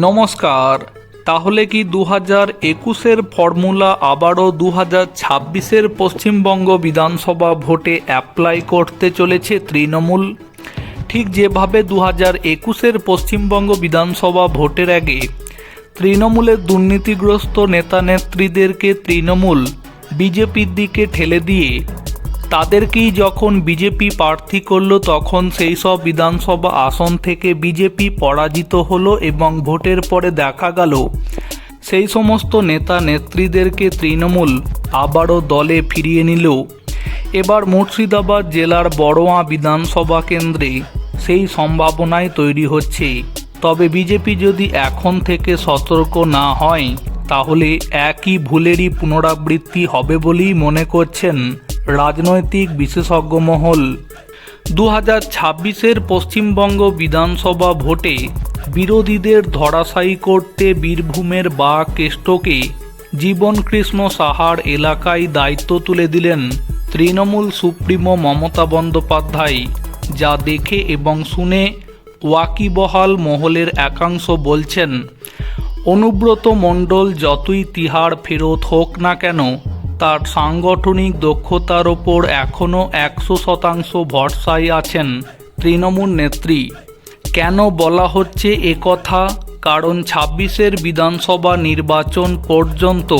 নমস্কার, তাহলে কি দু হাজার একুশের ফর্মুলা আবারও দু হাজার ছাব্বিশের পশ্চিমবঙ্গ বিধানসভা ভোটে অ্যাপ্লাই করতে চলেছে তৃণমূল? ঠিক যেভাবে দু হাজার একুশের পশ্চিমবঙ্গ বিধানসভা ভোটের আগে তৃণমূলের দুর্নীতিগ্রস্ত নেতা নেত্রীদেরকে তৃণমূল, বিজেপির দিকে ঠেলে দিয়ে তাদেরকেই যখন বিজেপি প্রার্থী করল, তখন সেই সব বিধানসভা আসন থেকে বিজেপি পরাজিত হলো এবং ভোটের পরে দেখা গেল, সেই সমস্ত নেতা নেত্রীদেরকে তৃণমূল আবারও দলে ফিরিয়ে নিল। এবার মুর্শিদাবাদ জেলার বড়োয়া বিধানসভা কেন্দ্রে সেই সম্ভাবনাই তৈরি হচ্ছে। তবে বিজেপি যদি এখন থেকে সতর্ক না হয়, তাহলে একই ভুলেরই পুনরাবৃত্তি হবে বলেই মনে করছেন রাজনৈতিক বিশেষজ্ঞ মহল। দু হাজার ছাব্বিশের পশ্চিমবঙ্গ বিধানসভা ভোটে বিরোধীদের ধরাশায়ী করতে বীরভূমের বা কেষ্টকে জীবনকৃষ্ণ সাহার এলাকায় দায়িত্ব তুলে দিলেন তৃণমূল সুপ্রিমো মমতা বন্দ্যোপাধ্যায়, যা দেখে এবং শুনে ওয়াকিবহাল মহলের একাংশ বলছেন, অনুব্রত মণ্ডল যতই তিহার ফেরত হোক না কেন তার সাংগঠনিক দক্ষতার ওপর এখনও একশো শতাংশ ভরসায় আছেন তৃণমূল নেত্রী। কেন বলা হচ্ছে একথা কারণ ছাব্বিশের বিধানসভা নির্বাচন পর্যন্ত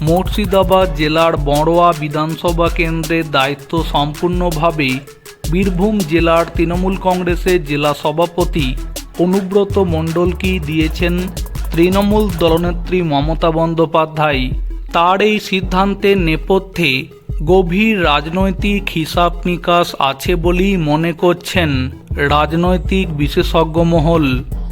মুর্শিদাবাদ জেলার বড়োয়া বিধানসভা কেন্দ্রের দায়িত্ব সম্পূর্ণভাবে বীরভূম জেলার তৃণমূল কংগ্রেসের জেলা সভাপতি অনুব্রত মণ্ডলকেই দিয়েছেন তৃণমূল দলনেত্রী মমতা বন্দ্যোপাধ্যায়। তার এই সিদ্ধান্তের নেপথ্যে গভীর রাজনৈতিক হিসাব নিকাশ আছে বলেই মনে করছেন রাজনৈতিক বিশেষজ্ঞ মহল।